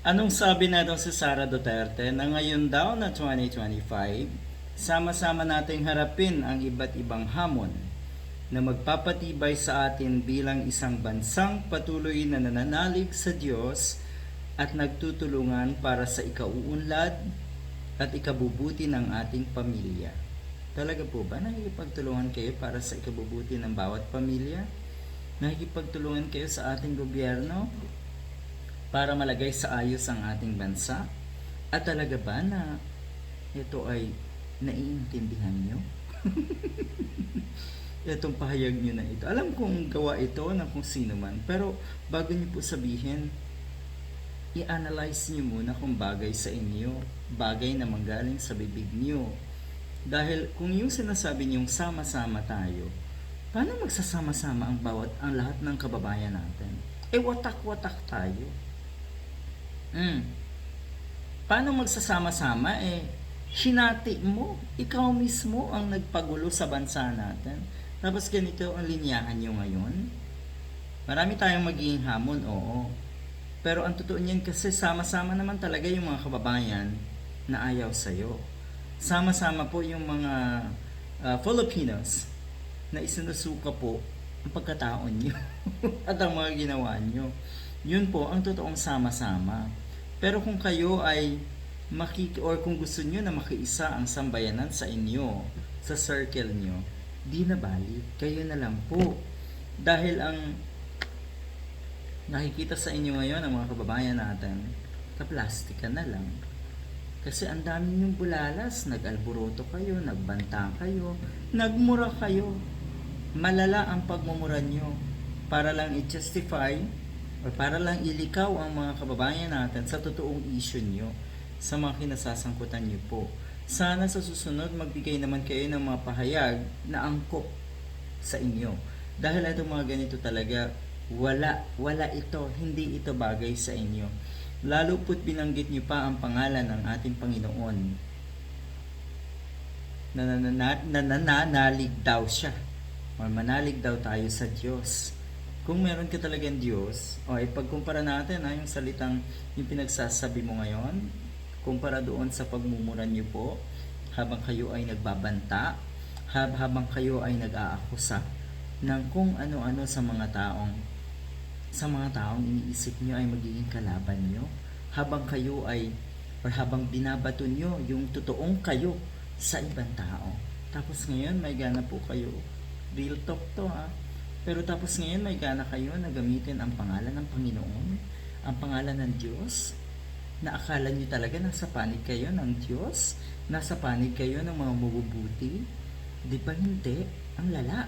Anong sabi natin si Sara Duterte na ngayon daw na 2025, sama-sama nating harapin ang iba't ibang hamon na magpapatibay sa atin bilang isang bansang patuloy na nananalig sa Diyos at nagtutulungan para sa ikauunlad at ikabubuti ng ating pamilya. Talaga po ba nakikipagtulungan kayo para sa ikabubuti ng bawat pamilya? Nakikipagtulungan kayo sa ating gobyerno para malagay sa ayos ang ating bansa? At talaga ba na ito ay naiintindihan nyo? Itong pahayag nyo na ito. Alam kong gawa ito ng kung sino man. Pero bago nyo po sabihin, i-analyze nyo muna kung bagay sa inyo. Bagay na manggaling sa bibig nyo. Dahil kung yung sinasabi niyong sama-sama tayo, paano magsasama-sama ang bawat, ang lahat ng kababayan natin? Eh, watak-watak tayo. Mm. Paano magsasama-sama? Eh, hinati mo. Ikaw mismo ang nagpagulo sa bansa natin. Tapos ganito ang linyahan nyo ngayon. Marami tayong magiging hamon, oo. Pero ang totoo niyan kasi sama-sama naman talaga yung mga kababayan na ayaw sa'yo. Sama-sama po yung mga ah, Filipinos na isinusuka po ang pagkataon nyo at ang mga ginawa nyo. Yun po ang totoong sama-sama. Pero kung kayo ay makik or kung gusto nyo na makiisa ang sambayanan sa inyo, sa circle nyo, di na bali. Kayo na lang po. Dahil ang nakikita sa inyo ngayon ang mga kababayan natin, kaplastika na lang. Kasi ang dami niyong bulalas, nag-alboroto kayo, nagbanta kayo, nagmura kayo. Malala ang pagmumura niyo para lang i-justify para lang ilikaw ang mga kababayan natin sa totoong issue niyo sa mga kinasasangkutan niyo po. Sana sa susunod magbigay naman kayo ng mga pahayag na angkop sa inyo. Dahil itong mga ganito talaga, wala, wala ito, hindi ito bagay sa inyo. Lalo po't binanggit niyo pa ang pangalan ng ating Panginoon. Nananalig daw siya. O manalig daw tayo sa Diyos. Kung meron ka talagang Diyos, o ipagkumpara natin ha, yung salitang yung pinagsasabi mo ngayon, kumpara doon sa pagmumura niyo po, habang kayo ay nagbabanta, hab habang kayo ay nag-aakusa ng kung ano-ano sa mga taong sa mga taong iniisip nyo ay magiging kalaban nyo habang kayo ay or habang binabato nyo yung totoong kayo sa ibang tao. Tapos ngayon may gana po kayo. Real talk to ha. Pero tapos ngayon may gana kayo na gamitin ang pangalan ng Panginoon, ang pangalan ng Diyos, na akala nyo talaga nasa panig kayo ng Diyos, nasa panig kayo ng mga mabubuti. Di ba hindi? Ang lala.